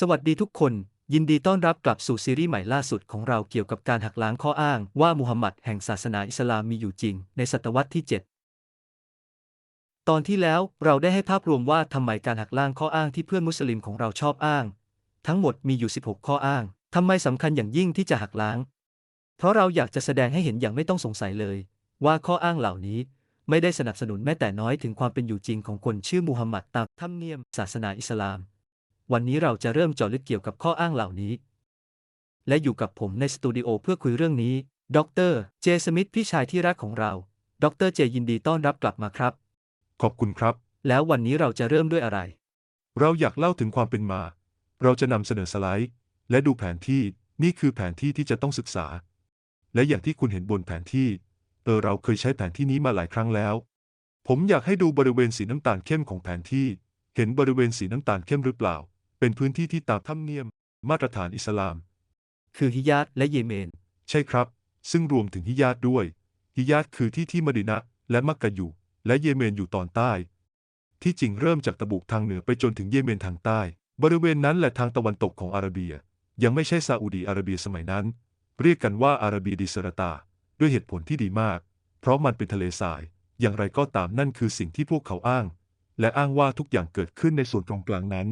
สวัสดีทุกคน ยินดีต้อนรับกลับสู่ซีรีส์ใหม่ล่าสุดของเราเกี่ยวกับการหักล้างข้ออ้างว่ามุฮัมมัดแห่งศาสนาอิสลามมีอยู่จริง ในศตวรรษที่ 7 ตอนที่แล้วเราได้ให้ภาพรวมว่าทำไมการหักล้างข้ออ้างที่เพื่อนมุสลิมของเราชอบอ้าง ทั้งหมดมีอยู่ 16 ข้ออ้างทำไมสำคัญอย่างยิ่งที่จะหักล้าง เพราะเราอยากจะแสดงให้เห็นอย่างไม่ต้องสงสัยเลย ว่าข้ออ้างเหล่านี้ไม่ได้สนับสนุนแม้แต่น้อยถึงความเป็นอยู่จริงของคนชื่อมูฮัมหมัดตามธรรมเนียม ศาสนาอิสลาม วันนี้เราจะเริ่มเจาะลึกเกี่ยวกับข้ออ้างเหล่านี้ และอยู่กับผมในสตูดิโอเพื่อคุยเรื่องนี้ ดร เจสมิธพี่ชายที่รักของเรา ดรเจยินดีต้อนรับกลับมาครับ ขอบคุณครับ แล้ววันนี้เราจะเริ่มด้วยอะไร เราอยากเล่าถึงความเป็นมา เราจะนำเสนอสไลด์ และดูแผนที่ นี่คือแผนที่ที่จะต้องศึกษา และอย่างที่คุณเห็นบนแผนที่ เออเราเคยใช้แผนที่นี้มาหลายครั้งแล้ว ผมอยากให้ดูบริเวณสีน้ำตาลเข้มของแผนที่ เห็นบริเวณสีน้ำตาลเข้มหรือเปล่า เป็นพื้นที่ที่ตามธรรมเนียม มาตรฐานอิสลาม คือฮิยาตและเยเมน ใช่ครับ ซึ่งรวมถึงฮิยาตด้วยฮิยาตคือที่ที่มะดินะห์และมักกะอยู่ และเยเมนอยู่ตอนใต้ ที่จริงเริ่มจากตะบุกทางเหนือไปจนถึงเยเมนทางใต้ บริเวณนั้นแหละทางตะวันตกของอาระเบีย ยังไม่ใช่ซาอุดีอาระเบียสมัยนั้น เรียกกันว่าอาระเบียดิเซรตา ด้วยเหตุผลที่ดีมาก เพราะมันเป็นทะเลทราย อย่างไรก็ตามนั่นคือสิ่งที่พวกเขาอ้าง และอ้างว่าทุกอย่างเกิดขึ้นในส่วนตรงกลางนั้น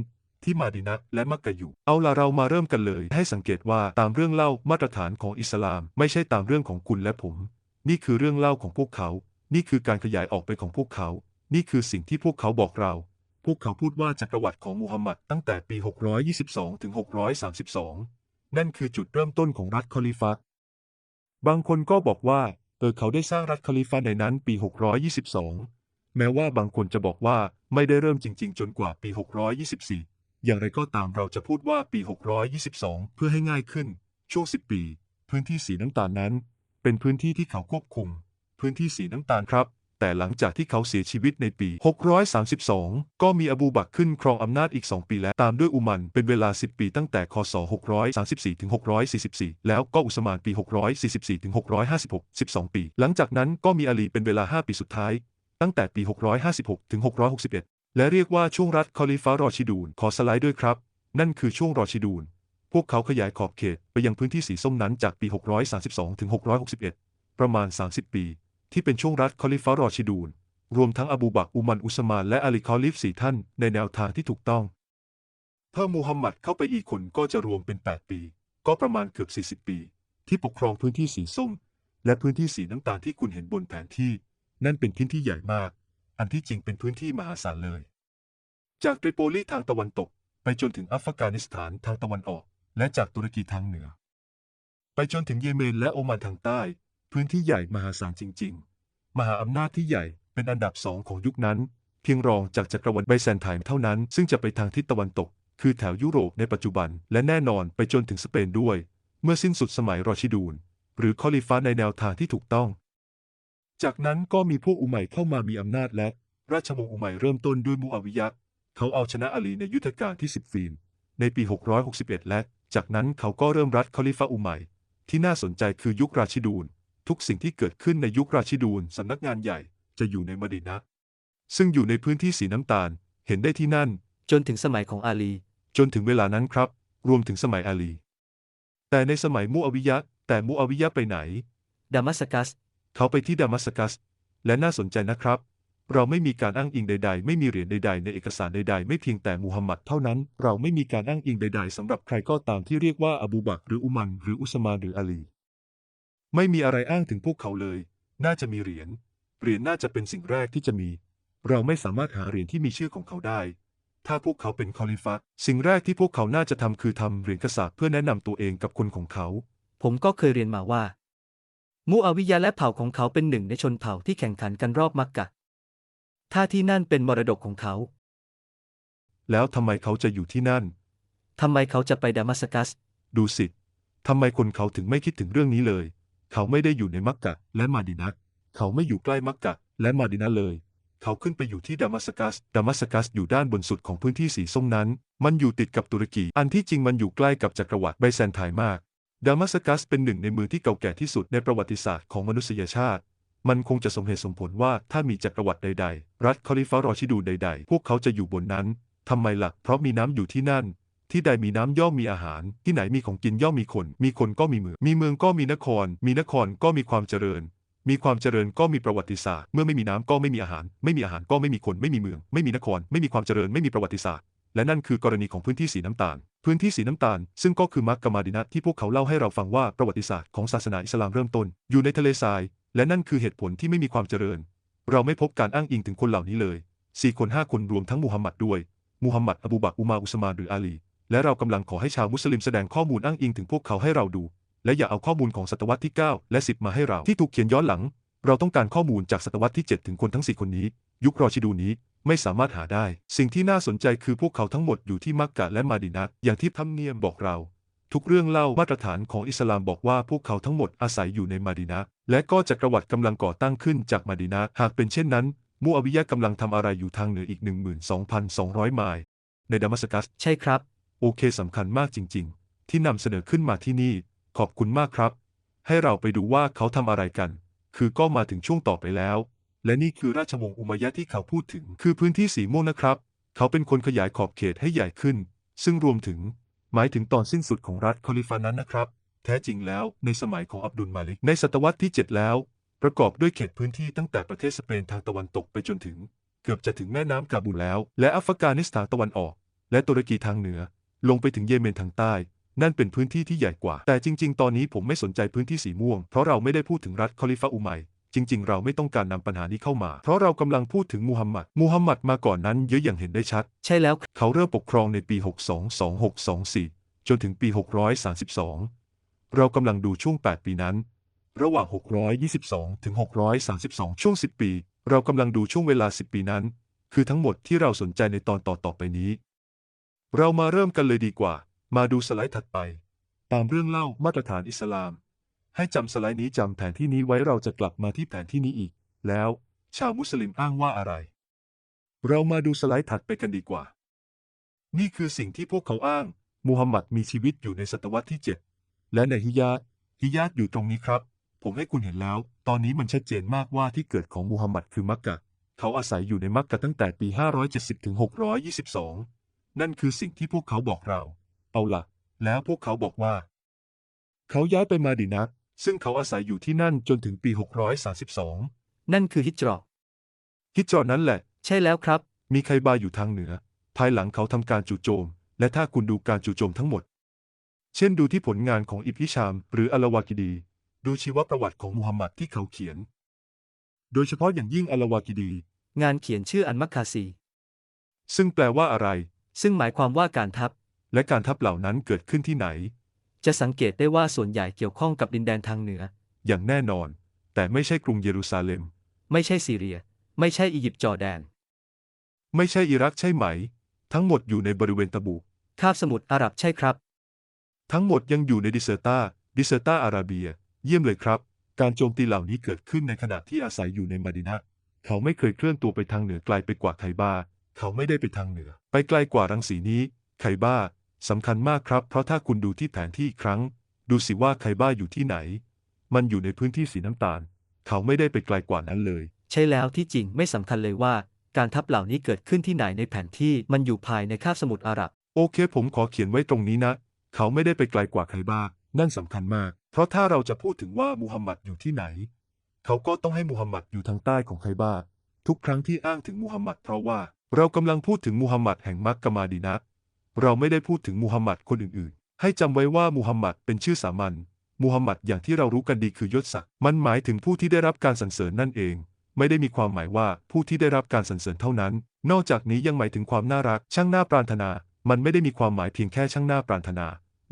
ที่มาดินะห์และมักกะอยู่ เอาล่ะเรามาเริ่มกันเลย ให้สังเกตว่าตามเรื่องเล่ามาตรฐานของอิสลาม ไม่ใช่ตามเรื่องของคุณและผม นี่คือเรื่องเล่าของพวกเขา นี่คือการขยายออกไปของพวกเขา นี่คือสิ่งที่พวกเขาบอกเรา พวกเขาพูดว่าจากประวัติของมูฮัมหมัดตั้งแต่ปี 622 ถึง 632 นั่นคือจุดเริ่มต้นของรัฐคอลิฟะห์บางคนก็บอกว่าเออเขาได้สร้างรัฐคอลิฟะห์ในนั้นปี 622 แม้ว่าบางคนจะบอกว่าไม่ได้เริ่มจริง ๆ จนกว่าปี 624 อย่างไรก็ตามเราจะพูดว่าปี 622 เพื่อให้ง่ายขึ้น ช่วง 10 ปี พื้นที่สีน้ำตาลนั้น เป็นพื้นที่ที่เขาควบคุม พื้นที่สีน้ำตาลครับ แต่หลังจากที่เขาเสียชีวิตในปี 632 ก็มีอบูบักขึ้นครองอำนาจอีก 2 ปีและตามด้วยอุมันเป็นเวลา 10 ปีตั้งแต่คศ 634ถึง644 แล้วก็อุสมานปี 644ถึง656 12 ปี หลังจากนั้นก็มีอาลีเป็นเวลา 5 ปีสุดท้าย ตั้งแต่ปี 656ถึง661 และเรียกว่าช่วงรัฐคอลิฟารอชิดูนขอสไลด์ด้วยครับ นั่นคือช่วงรอชิดูนพวกเขาขยายขอบเขตไปยังพื้นที่สีส้มนั้นจากปี 632 ถึง 661 ประมาณ 30 ปี ที่เป็นช่วงรัฐคอลิฟารอชิดูนรวมทั้งอบูบักอุมันอุสมานและอาลีคอลิฟสี่ท่านในแนวทางที่ถูกต้องเพิ่มมูฮัมหมัดเข้าไปอีกคนก็จะรวมเป็น 8 ปี ก็ประมาณเกือบ 40 ปี ที่ปกครองพื้นที่สีส้ม และพื้นที่สีน้ำตาลที่คุณเห็นบนแผนที่ นั่นเป็นพื้นที่ใหญ่มาก อันที่จริงเป็นพื้นที่มหาศาลเลย จากตริโปลีทางตะวันตก ไปจนถึงอัฟกานิสถานทางตะวันออก และจากตุรกีทางเหนือ ไปจนถึงเยเมนและโอมานทางใต้ พื้นที่ใหญ่มหาศาลจริง ๆ มหาอำนาจที่ใหญ่เป็นอันดับสองของยุคนั้น เพียงรองจากจักรวรรดิไบแซนไทน์เท่านั้น ซึ่งจะไปทางทิศตะวันตก คือแถวยุโรปในปัจจุบัน และแน่นอนไปจนถึงสเปนด้วย เมื่อสิ้นสุดสมัยรอชิดูนหรือคอลิฟ้าในแนวทางที่ถูกต้อง จากนั้นก็มีพวกอุมัยเข้ามามีอำนาจและ ราชวงศ์อุมัยเริ่มต้นด้วยมูอาวิยะห์เขาเอาชนะอาลีในยุทธการที่สิบฟีน ในปี 661 และ จากนั้นเขาก็เริ่มรัฐคอลิฟะอุมัย ที่น่าสนใจคือยุคราชิดูน ทุกสิ่งที่เกิดขึ้นในยุคราชิดูนสำนักงานใหญ่จะอยู่ในมะดินะห์ซึ่งอยู่ในพื้นที่สีน้ำตาล เห็นได้ที่นั่น จนถึงสมัยของอาลี จนถึงเวลานั้นครับ รวมถึงสมัยอาลี แต่ในสมัยมูอาวิยะห์แต่มูอาวิยะห์ไปไหน ดามัสกัส เขาไปที่ดามัสกัส และน่าสนใจนะครับ เราไม่มีการอ้างอิงใด ๆ ไม่มีเหรียญใด ๆ ในเอกสารใด ๆ ไม่เพียงแต่มูฮัมหมัดเท่านั้น เราไม่มีการอ้างอิงใด ๆสำหรับใครก็ตามที่เรียกว่าอบูบักหรืออุมันหรืออุสมานหรืออาลี ไม่มีอะไรอ้างถึงพวกเขาเลย น่าจะมีเหรียญ เหรียญน่าจะเป็นสิ่งแรกที่จะมี เราไม่สามารถหาเหรียญที่มีชื่อของเขาได้ถ้าพวกเขาเป็นคอลิฟะห์สิ่งแรกที่พวกเขาน่าจะทำคือทำเหรียญกษัตริย์เพื่อแนะนำตัวเองกับคนของเขา ผมก็เคยเรียนมาว่า มูอาวิยะห์และเผ่าของเขาเป็นหนึ่งในชนเผ่าที่แข่งขันกันรอบมักกะ ถ้าที่นั่นเป็นมรดกของเขา แล้วทำไมเขาจะอยู่ที่นั่น ทำไมเขาจะไปดามัสกัส ดูสิ ทำไมคนเขาถึงไม่คิดถึงเรื่องนี้เลย เขาไม่ได้อยู่ในมักกะและมาดินะห์เขาไม่อยู่ใกล้มักกะและมาดินะห์เลย เขาขึ้นไปอยู่ที่ดามัสกัส ดามัสกัสอยู่ด้านบนสุดของพื้นที่สีส้มนั้น มันอยู่ติดกับตุรกี อันที่จริงมันอยู่ใกล้กับจักรวรรดิไบแซนไทน์มาก ดามัสกัสเป็นหนึ่งในเมืองที่เก่าแก่ที่สุดในประวัติศาสตร์ของมนุษยชาติ มันคงจะสมเหตุสมผลว่าถ้ามีจักรวรรดิใด ๆ รัฐคอลิฟารอชิดูใด ๆ พวกเขาจะอยู่บนนั้น ทำไมล่ะ เพราะมีน้ำอยู่ที่นั่น ที่ใดมีน้ำย่อมมีอาหาร ที่ไหนมีของกินย่อมมีคน มีคนก็มีเมือง มีเมืองก็มีนคร มีนครก็มีความเจริญ มีความเจริญก็มีประวัติศาสตร์ เมื่อไม่มีน้ำก็ไม่มีอาหาร ไม่มีอาหารก็ไม่มีคน ไม่มีเมือง ไม่มีนคร ไม่มีความเจริญ ไม่มีประวัติศาสตร์ และนั่นคือกรณีของพื้นที่สีน้ำตาล พื้นที่สีน้ำตาล ซึ่งก็คือมักกะมาดินะที่พวกเขาเล่าให้เราฟังว่าประวัติศาสตร์ของศาสนาอิสลามเริ่มต้น อยู่ในทะเลทราย และนั่นคือเหตุผลที่ไม่มีความเจริญ เราไม่พบการอ้างอิงถึงคนเหล่านี้เลยสี่คนห้าคนรวมทั้งมูฮัมหมัดด้วยมูฮัมหมัดอบูบักอุมาอุสมานหรืออาลี และเรากำลังขอให้ชาวมุสลิมแสดงข้อมูลอ้างอิงถึงพวกเขาให้เราดู และอย่าเอาข้อมูลของศตวรรษที่ 9 และ 10 มาให้เราที่ถูกเขียนย้อนหลัง เราต้องการข้อมูลจากศตวรรษที่ 7 ถึงคนทั้ง 4 คนนี้ ยุครอชิดูนี้ ไม่สามารถหาได้ สิ่งที่น่าสนใจคือพวกเขาทั้งหมดอยู่ที่มักกะและมาดินะอย่างที่ทัมเนียมบอกเรา ทุกเรื่องเล่ามาตรฐานของอิสลามบอกว่าพวกเขาทั้งหมดอาศัยอยู่ในมาดินะและก็จักรวรรดิกำลังก่อตั้งขึ้นจากมาดินะหากเป็นเช่นนั้น มูอาวิยะห์กำลังทำอะไรอยู่ทางเหนืออีก 12,200 ไมล์ในดามัสกัส ใช่ครับ โอเคสำคัญมากจริง ๆ ที่นำเสนอขึ้นมาที่นี่ ขอบคุณมากครับ ให้เราไปดูว่าเขาทำอะไรกัน คือก็มาถึงช่วงต่อไปแล้ว และนี่คือราชวงศ์อุมัยะที่เขาพูดถึง คือพื้นที่สีม่วงนะครับ เขาเป็นคนขยายขอบเขตให้ใหญ่ขึ้น ซึ่งรวมถึง หมายถึงตอนสิ้นสุดของรัฐคอลิฟานั้นนะครับ แท้จริงแล้วในสมัยของอับดุลมาลิกในศตวรรษที่ 7 แล้ว ประกอบด้วยเขตพื้นที่ตั้งแต่ประเทศสเปนทางตะวันตกไปจนถึง เกือบจะถึงแม่น้ำกาบูแล้ว และอัฟกานิสถานตะวันออก และตุรกีทางเหนือ ลงไปถึงเยเมนทางใต้นั่นเป็นพื้นที่ที่ใหญ่กว่า แต่จริง ๆ ตอนนี้ผมไม่สนใจพื้นที่สีม่วง เพราะเราไม่ได้พูดถึงรัฐคอลิฟะอุมัย จริง ๆ เราไม่ต้องการนำปัญหานี้เข้ามา เพราะเรากำลังพูดถึงมูฮัมหมัด มูฮัมหมัดมาก่อนนั้นเยอะอย่างเห็นได้ชัด ใช่แล้ว เขาเริ่มปกครองในปี 622624 จนถึงปี 632 เรากำลังดูช่วง 8 ปีนั้น ระหว่าง 622 ถึง 632 ช่วง 10 ปี เรากำลังดูช่วงเวลา 10 ปีนั้น คือทั้งหมดที่เราสนใจในตอนต่อต่อไปนี้ เรามาเริ่มกันเลยดีกว่า มาดูสไลด์ถัดไป ตามเรื่องเล่ามาตรฐานอิสลาม ให้จำสไลด์นี้จำแผนที่นี้ไว้เราจะกลับมาที่แผนที่นี้อีก แล้ว ชาวมุสลิมอ้างว่าอะไร เรามาดูสไลด์ถัดไปกันดีกว่า นี่คือสิ่งที่พวกเขาอ้าง มูฮัมหมัดมีชีวิตอยู่ในศตวรรษที่ 7 และในฮิยาตฮิยาตอยู่ตรงนี้ครับ ผมให้คุณเห็นแล้ว ตอนนี้มันชัดเจนมากว่าที่เกิดของมูฮัมหมัดคือมักกะ เขาอาศัยอยู่ในมักกะตั้งแต่ปี 570ถึง622 นั่นคือสิ่งที่พวกเขาบอกเรา เอาล่ะ แล้วพวกเขาบอกว่า เขาย้ายไปมาดินะ ซึ่งเขาอาศัยอยู่ที่นั่นจนถึงปี 632 นั่นคือฮิจรอฮิจรนั้นแหละ ใช่แล้วครับ มีไคบาอยู่ทางเหนือ ภายหลังเขาทำการจู่โจม และถ้าคุณดูการจู่โจมทั้งหมด เช่นดูที่ผลงานของอิบฮิชาม หรืออัลวากิดี ดูชีวประวัติของมูฮัมหมัดที่เขาเขียน โดยเฉพาะอย่างยิ่งอัลวากิดี งานเขียนชื่ออันมักคาซี ซึ่งแปลว่าอะไร ซึ่งหมายความว่าการทัพและการทับเหล่านั้นเกิดขึ้นที่ไหน จะสังเกตได้ว่าส่วนใหญ่เกี่ยวข้องกับดินแดนทางเหนือ อย่างแน่นอน แต่ไม่ใช่กรุงเยรูซาเล็ม ไม่ใช่ซีเรีย ไม่ใช่อียิปต์จอร์แดน ไม่ใช่อิรักใช่ไหม ทั้งหมดอยู่ในบริเวณตะบุกคาบสมุทรอาหรับใช่ครับ ทั้งหมดยังอยู่ในดิเซอร์ตาดิเซอร์ตาอาราเบีย เยี่ยมเลยครับ การโจมตีเหล่านี้เกิดขึ้นในขณะที่อาศัยอยู่ในมาดินะเขาไม่เคยเคลื่อนตัวไปทางเหนือไกลไปกว่าไคบาเขาไม่ได้ไปทางเหนือ ไปไกลกว่ารังสีนี้ ไคบา สำคัญมากครับ เพราะถ้าคุณดูที่แผนที่อีกครั้ง ดูสิว่าไคบาอยู่ที่ไหน มันอยู่ในพื้นที่สีน้ำตาล เขาไม่ได้ไปไกลกว่านั้นเลย ใช่แล้วที่จริงไม่สำคัญเลยว่า การทัพเหล่านี้เกิดขึ้นที่ไหนในแผนที่มันอยู่ภายในคาบสมุทรอาหรับ โอเค ผมขอเขียนไว้ตรงนี้นะ เขาไม่ได้ไปไกลกว่าใครบ้างนั่นสำคัญมาก เพราะถ้าเราจะพูดถึงว่ามูฮัมหมัดอยู่ที่ไหน เขาก็ต้องให้มูฮัมหมัดอยู่ทางใต้ของใครบ้างทุกครั้งที่อ้างถึงมูฮัมหมัดเพราะว่า เรากำลังพูดถึงมูฮัมหมัดแห่งมักกะมาดีนะ เราไม่ได้พูดถึงมูฮัมหมัดคนอื่นๆ ให้จำไว้ว่ามูฮัมหมัดเป็นชื่อสามัญ มูฮัมหมัดอย่างที่เรารู้กันดีคือยศศักดิ์ มันหมายถึงผู้ที่ได้รับการสรรเสริญนั่นเอง ไม่ได้มีความหมายว่าผู้ที่ได้รับการสรรเสริญเท่านั้น นอกจากนี้ยังหมายถึงความน่ารัก ช่างน่าปรารถนา มันไม่ได้มีความหมายเพียงแค่ช่างน่าปรารถนา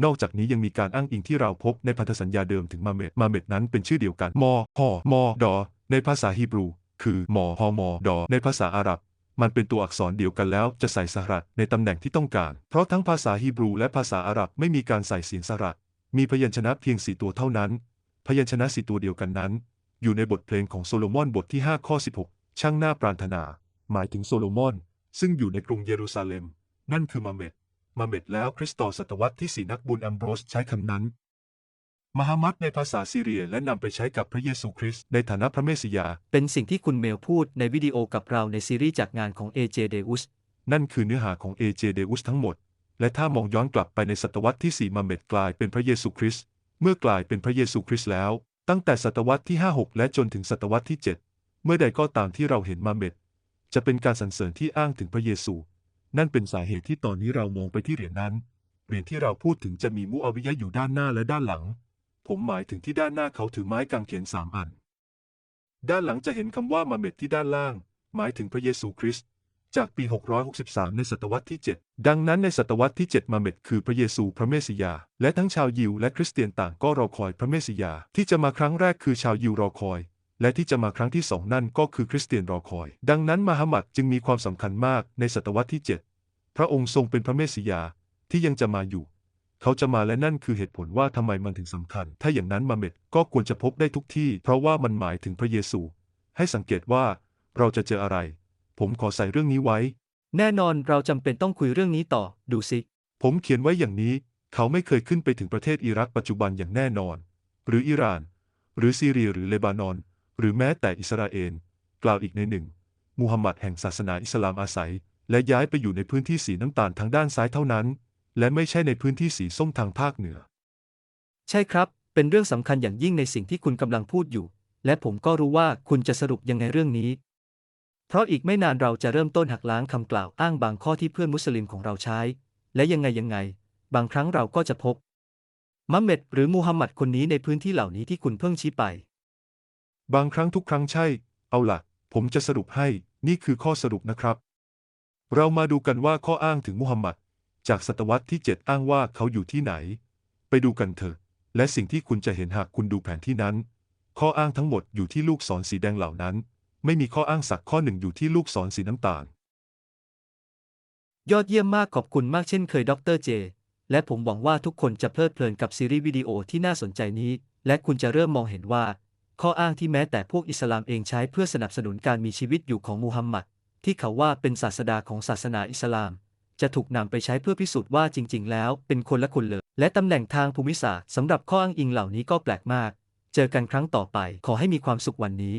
นอกจากนี้ยังมีการอ้างอิงที่เราพบในพันธสัญญาเดิมถึงมาเมดมาเมดนั้นเป็นชื่อเดียวกัน มอฮอมอดอในภาษาฮีบรู คือมอฮอมอดอในภาษาอาหรับ มันเป็นตัวอักษรเดียวกันแล้วจะใส่สระในตำแหน่งที่ต้องการ เพราะทั้งภาษาฮีบรูและภาษาอาหรับไม่มีการใส่เสียงสระมีพยัญชนะเพียงสี่ตัวเท่านั้น พยัญชนะสี่ตัวเดียวกันนั้น อยู่ในบทเพลงของโซโลมอนบทที่ 5 ข้อ 16 ช่างหน่าปรารถนา หมายถึงโซโลมอน ซึ่งอยู่ในกรุงเยรูซาเล็ม นั่นคือมาเมดมาเมดแล้วคริสตศตวรรษที่สี่นักบุญอัมโบรสใช้คำนั้น มหามัดในภาษาซีเรียและนำไปใช้กับพระเยซูคริสต์ในฐานะพระเมสสิยา เป็นสิ่งที่คุณเมลพูดในวิดีโอกับเราในซีรีส์จากงานของ AJ Deus นั่นคือเนื้อหาของ AJ Deus ทั้งหมด และถ้ามองย้อนกลับไปในศตวรรษที่4มาเมดกลายเป็นพระเยซูคริสต์เมื่อกลายเป็นพระเยซูคริสต์แล้ว ตั้งแต่ศตวรรษที่ 5-6 และจนถึงศตวรรษที่ 7 เมื่อใดก็ตามที่เราเห็นมาเมดจะเป็นการสรรเสริญที่อ้างถึงพระเยซู นั่นเป็นสาเหตุที่ตอนนี้เรามองไปที่เหรียญนั้นเหรียญที่เราพูดถึงจะมีมุอาวิยะอยู่ด้านหน้าและด้านหลัง ผมหมายถึงที่ด้านหน้าเขาถือไม้กางเขนสามอัน ด้านหลังจะเห็นคำว่ามาเมดที่ด้านล่าง หมายถึงพระเยซูคริสต์จากปี 663 ในศตวรรษที่ 7 ดังนั้นในศตวรรษที่ 7 มาเมดคือพระเยซูพระเมสสิยา และทั้งชาวยิวและคริสเตียนต่างก็รอคอยพระเมสสิยา ที่จะมาครั้งแรกคือชาวยิวรอคอย และที่จะมาครั้งที่สองนั่นก็คือคริสเตียนรอคอย ดังนั้นมหาฮัมหมัดจึงมีความสำคัญมากในศตวรรษที่ 7 พระองค์ทรงเป็นพระเมสสิยาที่ยังจะมาอยู่ เขาจะมาและนั่นคือเหตุผลว่าทำไมมันถึงสำคัญ ถ้าอย่างนั้นมาเมดก็ควรจะพบได้ทุกที่ เพราะว่ามันหมายถึงพระเยซู ให้สังเกตว่าเราจะเจออะไร ผมขอใส่เรื่องนี้ไว้ แน่นอนเราจำเป็นต้องคุยเรื่องนี้ต่อ ดูสิ ผมเขียนไว้อย่างนี้ เขาไม่เคยขึ้นไปถึงประเทศอิรักปัจจุบันอย่างแน่นอน หรืออิหร่าน หรือซีเรียหรือเลบานอน หรือแม้แต่อิสราเอลกล่าวอีกในหนึ่งมูฮัมหมัดแห่งศาสนาอิสลามอาศัย และย้ายไปอยู่ในพื้นที่สีน้ำตาลทางด้านซ้ายเท่านั้น และไม่ใช่ในพื้นที่สีส้มทางภาคเหนือ ใช่ครับ เป็นเรื่องสำคัญอย่างยิ่งในสิ่งที่คุณกำลังพูดอยู่ และผมก็รู้ว่าคุณจะสรุปยังไงเรื่องนี้ เพราะอีกไม่นานเราจะเริ่มต้นหักล้างคำกล่าวอ้างบางข้อที่เพื่อนมุสลิมของเราใช้ และยังไงยังไง บางครั้งเราก็จะพบมัมเมดหรือมูฮัมหมัดคนนี้ในพื้นที่เหล่านี้ที่คุณเพิ่งชี้ไป บางครั้งทุกครั้งใช่ เอาล่ะ ผมจะสรุปให้ นี่คือข้อสรุปนะครับ เรามาดูกันว่าข้ออ้างถึงมุฮัมมัด จากศตวรรษที่ 7 อ้างว่าเขาอยู่ที่ไหน ไปดูกันเถอะ และสิ่งที่คุณจะเห็นหากคุณดูแผนที่นั้น ข้ออ้างทั้งหมดอยู่ที่ลูกศรสีแดงเหล่านั้น ไม่มีข้ออ้างสักข้อหนึ่งอยู่ที่ลูกศรสีน้ำตาล ยอดเยี่ยมมากขอบคุณมากเช่นเคยดรเจ และผมหวังว่าทุกคนจะเพลิดเพลินกับซีรีส์วิดีโอที่น่าสนใจนี้ และคุณจะเริ่มมองเห็นว่า ข้ออ้างที่แม้แต่พวกอิสลามเองใช้เพื่อสนับสนุนการมีชีวิตอยู่ของมูฮัมหมัดที่เขาว่าเป็นศาสดาของศาสนาอิสลาม จะถูกนำไปใช้เพื่อพิสูจน์ว่าจริง ๆ แล้วเป็นคนละคนเลย และตำแหน่งทางภูมิศาสตร์สำหรับข้ออ้างอิงเหล่านี้ก็แปลกมาก เจอกันครั้งต่อไปขอให้มีความสุขวันนี้